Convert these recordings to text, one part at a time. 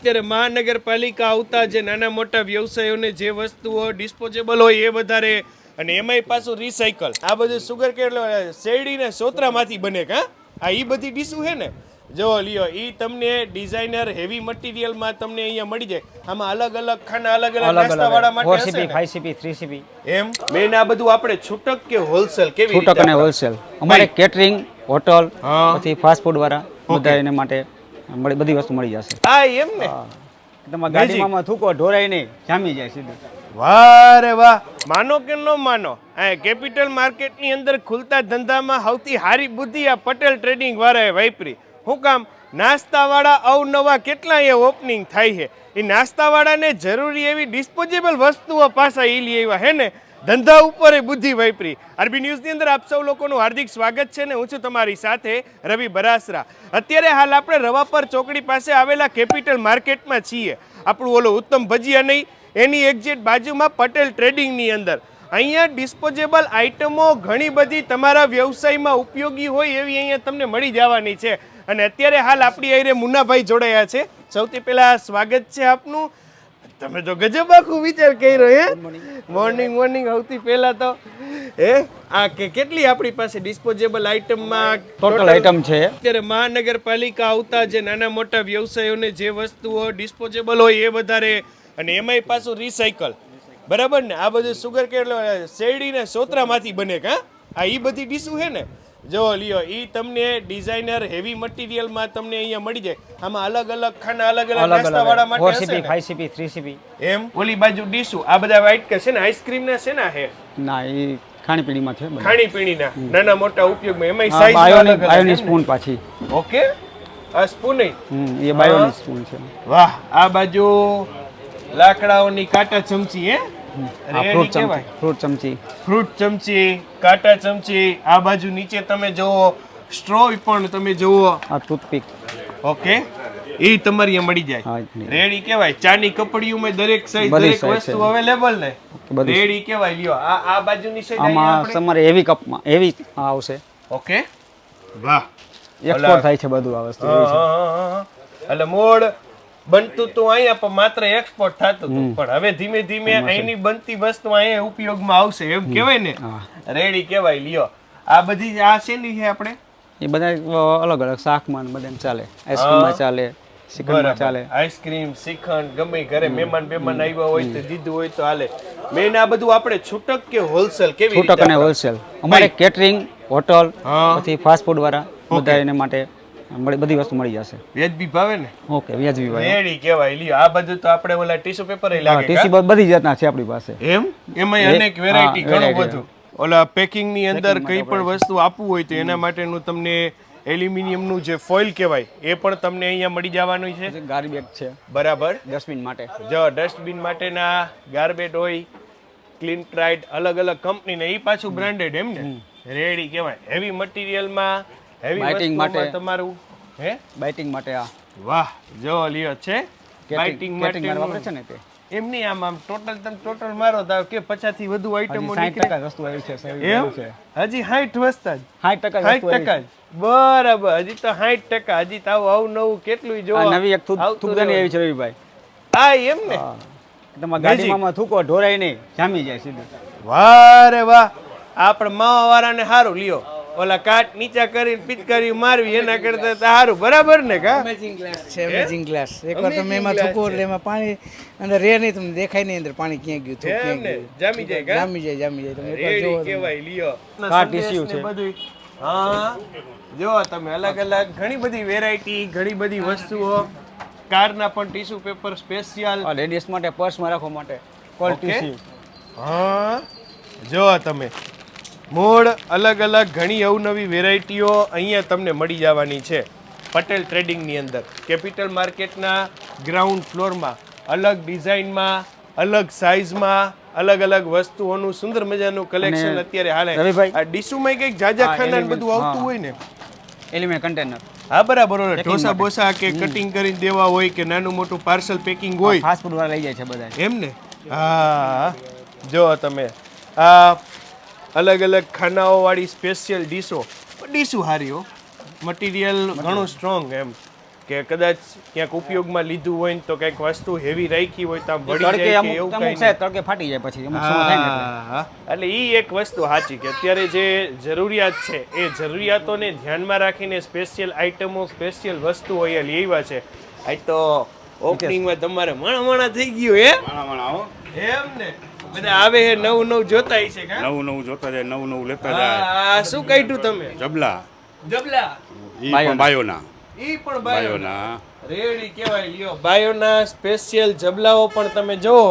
અત્યારે મહાનગરપાલિકા આવતા જે નાના મોટા વ્યવસાયોને જે વસ્તુઓ ડિસ્પોઝેબલ હોય એ વધારે અને એમાંય પાછું રિસાયકલ આ બધું સુગર કેટલો શેરડી ને સોતરામાંથી બને કા આ એ બધી ડીશું છે ને? જો લ્યો એ તમને ડિઝાઇનર હેવી મટીરિયલમાં તમને અહીંયા મળી જાય. આમાં અલગ અલગ ખાના અલગ અલગ નાસ્તાવાળા માટે હશે સીપી ને? ફાઈવ સીપી થ્રી સીપી એમ? મેન આ બધું આપણે છૂટક કે હોલસેલ કેવી છૂટક અને હોલસેલ અમારે કેટરિંગ હોટલ પછી ફાસ્ટ ફૂડ વાળા બધા એને માટે મળી બધી વસ્તુ મળી જશે. હા એમ ને? તમારા ગાડીમાં થૂકો ઢોરાય નહીં જામી જાય સીધું. વાહ રે વાહ. માનો કે ન માનો આ કેપિટલ માર્કેટની અંદર ખુલતા ધંધામાં સૌથી હારી બુદ્ધિ આ પટેલ ટ્રેડિંગ વાળાએ વાપરી. હું કામ નાસ્તાવાળા અવનવા કેટલા એ ઓપનિંગ થાય છે? એ નાસ્તાવાળાને જરૂરી એવી ડિસ્પોઝેબલ વસ્તુઓ પાછા એ લઈ આવ્યા હે ને? ધંધા ઉપર એ બુદ્ધિ વૈપરી. આરબી ન્યૂઝની અંદર આપ સૌ લોકોનું હાર્દિક સ્વાગત છે ને હું છું તમારી સાથે રવિ બરાસરા. અત્યારે હાલ આપણે રવાપર ચોકડી પાસે આવેલા કેપિટલ માર્કેટમાં છીએ. આપણું ઓલો ઉત્તમ ભજીયા નહીં, એની એક્ઝેટ બાજુમાં પટેલ ટ્રેડિંગની અંદર. અહીંયા ડિસ્પોઝેબલ આઇટમો ઘણી બધી તમારા વ્યવસાયમાં ઉપયોગી હોય એવી અહીંયા તમને મળી જવાની છે. અને અત્યારે હાલ આપણી આઈરે મુન્નાભાઈ જોડાયા છે. સૌથી પહેલાં સ્વાગત છે આપનું. તમે તો ગજબ આખું વિચાર કર્યો હે? મોર્નિંગ મોર્નિંગ સૌથી પહેલા તો હે? આ કે કેટલી આપણી પાસે ડિસ્પોઝેબલ આઇટમમાં ટોટલ આઈટમ છે. અત્યારે મહાનગરપાલિકા આવતા જે નાના મોટા વ્યવસાયોને જે વસ્તુઓ ડિસ્પોઝેબલ હોય એ વધારે અને એમાંય પાછું રિસાયકલ બરાબર ને? આ બધું સુગર કેટલો શેરડીના સોતરામાંથી બને કા આ એ બધી ડીશું છે ને? જો લ્યો ઈ તમને ડિઝાઇનર હેવી મટીરિયલમાં તમને અહીંયા મળી જાય. આમાં અલગ અલગ ખાના અલગ અલગ નાસ્તાવાળા માટે હશે સીપી ને? ફાઈવ સીપી 3 સીપી એમ? ઓલી બાજુ ડીશું આ બધા વ્હાઈટ કે છે ને આઈસ્ક્રીમ ના છે ને હે? ના એ ખાણીપીણીમાં છે બધા. ખાણી પીણીના નાના મોટા ઉપયોગમાં એમાંય સાઈઝ બાયોની અલગ બાયોની અલગ સ્પૂન પાછી. ઓકે? આ સ્પૂન એ? બાયોની સ્પૂન છે. વાહ આ બાજુ લાકડાઓની કાંટા ચમચી હે? આ ફ્રૂટ ચમચી ફ્રૂટ ચમચી. ફ્રૂટ ચમચી કાંટા ચમચી આ બાજુ નીચે તમે જુઓ સ્ટ્રો પણ તમે જુઓ. આ ટૂથપીક. ઓકે? એ તમારી મળી જાય. રેડી કહેવાય. ચાની કપડીઓમાં દરેક સાઈઝ દરેક વસ્તુ અવેલેબલ ને? રેડી કહેવાય. લ્યો આ આ બાજુની સાઈડ આમાં તમારે હેવી કપમાં હેવી આવશે. ઓકે? વાહ એક્સપોર્ટ થાય છે બધું આ વસ્તુ. એટલે મૂળ બનતું તું અહીંયા પણ માત્ર એક્સપોર્ટ થતું હતું. પણ હવે ધીમે ધીમે અહીંની બનતી વસ્તુ અહીંયા ઉપયોગમાં આવશે એમ કહેવાય ને? રેડી કહેવાય લ્યો. આ બધી આ શેની છે આપણે? એ બધા અલગ અલગ શાકમાં ને બધામાં ચાલે. આઈસ્ક્રીમમાં ચાલે ચાલે. આઈસ્ક્રીમ શ્રીખંડ ગમે ઘરે મહેમાન બેમાન આવ્યા હોય તો દીધું હોય તો હાલે. મેન આ બધું આપણે છૂટક કે હોલસેલ કેવી છૂટક અને હોલસેલ અમારે કેટરિંગ હોટલ. પછી ફાસ્ટ ફૂડ વાળા બધા એને માટે મળી બધી વસ્તુ મળી જશે. વ્યાજબી ભાવે ને? ઓકે વ્યાજબી ભાવે. રેડી કહેવાય. લ્યો આ બધું તો આપણે ઓલા ટીશ્યુ પેપર એ લાગે ટીસી બધી જાતના છે આપણી પાસે. એમ? એમાં અનેક વેરાયટી ઘણું બધું. ઓલા પેકિંગની અંદર કઈ પણ વસ્તુ આપવું હોય તો એના માટેનું તમને એલ્યુમિનિયમનું જે ફોઇલ કહેવાય એ પણ તમને અહીંયા મળી જવાનું છે. ગાર્બેજ છે. બરાબર? ડસ્ટબિન માટે. જો ડસ્ટબિન માટેના ગાર્બેટ હોય ક્લીન ટ્રાઇડ અલગ અલગ કંપનીને એ પાછું બ્રાન્ડેડ એમ ને? રેડી કહેવાય. હેવી મટીરિયલમાં હેવી Biting માટે. તમારું હે? બાઇટિંગ માટે આ. વાહ જો લ્યો છે. બાઇટિંગ માટે વાપરે છે ને તે? એમની આમ આમ ટોટલ તમે ટોટલ મારો તો કે પચાસથી વધુ આઈટમો નીકળે વસ્તુ આવી છે છે. હજી સાઠ વસ્તા જ. સાઠ ટકા સાઠ વસ્તુ આવી ટકા જ. બરાબર હજી તો સાઠ ટકા હજી તો આવું નવું કેટલું જો નવી એક રહેવાનું. આવી છે રવિભાઈ. આ એમ ને? તમારા ગાડીમાં થૂકો ઢોરાય નહીં જામી જાય સીધું. વાહ રે વાહ. આપણે માવા વાળાને સારું લ્યો. ઓલા કાટ નીચા કરીને પિચકારી મારવી એના કરતા તો સારું બરાબર ને કા? અમેઝિંગ ગ્લાસ છે અમેઝિંગ ગ્લાસ એકવાર તમે એમાં થૂકો એટલે એમાં પાણી અંદર રે નહીં તમને દેખાય નહીં અંદર પાણી ક્યાં ગયું થૂક ક્યાં ને ગયું. જામી જાય કા? જામી જાય જામી જાય. તમે એકવાર જોવો કેવાય કહેવાય લ્યો. આ tissue છે. બધુંય. હા. જો તમે અલગ અલગ ઘણી બધી વેરાયટી ઘણી બધી વસ્તુઓ. કારના પણ ટીશ્યુ પેપર સ્પેશિયલ લેડીઝ માટે પર્સમાં રાખવા માટે. Call okay. હા. જો તમે. મૂળ અલગ અલગ ઘણી અવનવી વેરાયટીઓ અહીંયા તમને મળી જવાની છે. પટેલ ટ્રેડિંગની અંદર. કેપિટલ માર્કેટના ગ્રાઉન્ડ ફ્લોરમાં અલગ ડિઝાઇનમાં અલગ સાઇઝમાં અલગ અલગ વસ્તુઓનું સુંદર મજાનું કલેક્શન અત્યારે હાલે. આ ડીશુમાં કંઈક જાજા ખાના બધું આવતું હોય ને? એલિમેન્ટ કન્ટેનર હા બરાબર ઓલા ઢોસા. બોસા કે કટિંગ કરીને દેવા હોય કે નાનું મોટું પાર્સલ પેકિંગ હોય. ફાસ્ટ ફૂડ વાળા લઈ જાય છે બધા એમ ને? હા. જો તમે. આ અલગ અલગ ખાનાઓ વાળી સ્પેશિયલ ડીશો ડીશું હારી હો. મટીરિયલ ઘણું સ્ટ્રોંગ એમ. કે કદાચ ક્યાંક ઉપયોગમાં લીધું હોય ને તો કંઈક વસ્તુ હેવી રાખી હોય તો ભળી જાય કે એવું કંઈ છે તડકે ફાટી જાય પછી એટલે. ઈ એક વસ્તુ સાચી કે અત્યારે જે જરૂરિયાત છે એ જરૂરિયાતોને ધ્યાનમાં રાખીને સ્પેશિયલ આઇટમો સ્પેશિયલ વસ્તુ હોય આવ્યા છે. આ તો ઓપનિંગમાં તમારે મણા મણા થઈ ગયું હે? મણા મણા હો. એમ ને. બધા આવે હે નવું નવું જોતા છે કા? નવું નવું જોતા જાય નવું નવું લેતા જાય. આ શું કાઢ્યું તમે? જબલા. જબલા? ઈ પણ બાયોના. ઈ પણ બાયોના. રેડી કહેવાય લ્યો. બાયોના સ્પેશિયલ જબલાઓ પણ તમે જુઓ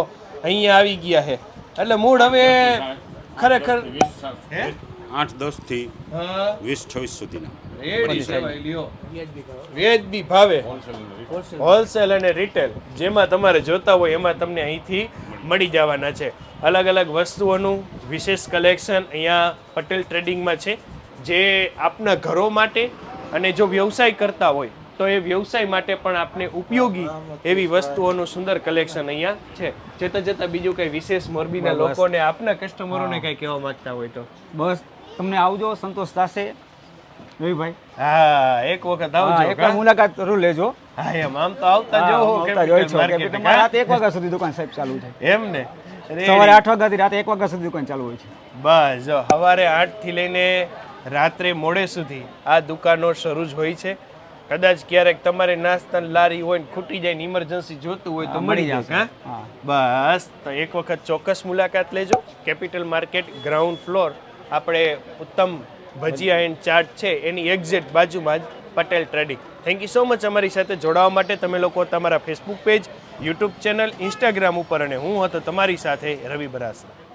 અહીંયા આવી ગયા છે એટલે મૂળ હવે ખરેખર હે? આઠ દસથી વીસ છવ્વીસ સુધીના. વ્યાજબી ભાવે. હોલસેલ. અને રિટેલ જેમાં તમારે જોતા હોય એમાં તમને અહીંથી મળી જવાના છે. અલગ અલગ વસ્તુઓનું વિશેષ કલેક્શન અહીંયા પટેલ ટ્રેડિંગમાં છે જે આપના ઘરો માટે અને જો વ્યવસાય કરતા હોય તો એ વ્યવસાય માટે પણ આપને ઉપયોગી એવી વસ્તુઓનું સુંદર કલેક્શન અહીંયા છે. જતા જતા બીજું કઈ વિશેષ મોરબીના લોકોને આપના કસ્ટમરોને કંઈ કહેવા માંગતા હોય તો? બસ તમને આવજો સંતોષ થશે. ભાઈ હા એક વખત આવજો એક મુલાકાત જરૂર લેજો. હા એમ આમ તો આવતા જો એક વાગ્યા સુધી દુકાન સાહેબ ચાલુ છે એમ ને સવારે આઠ વાગ્યાથી રાતે એક વાગ્યા સુધી દુકાન ચાલુ હોય છે. બસ જો સવારે આઠથી લઈને રાત્રે મોડે સુધી આ દુકાનો શરૂ જ હોય છે. કદાચ ક્યારેક તમારે નાસ્તા લારી હોય ને ખૂટી જાય ને ઇમરજન્સી જોતું હોય તો મળી જશે બસ તો એક વખત ચોક્કસ મુલાકાત લેજો. કેપિટલ માર્કેટ ગ્રાઉન્ડ ફ્લોર આપણે ઉત્તમ ભજીયા એન્ડ ચાટ છે એની એક્ઝેક્ટ બાજુમાં જ Patel trading thank you so much અમારી સાથે જોડાવા માટે. તમે લોકો તમારા Facebook page YouTube channel Instagram ઉપર અને હું હતો તમારી સાથે રવિ બરાસરા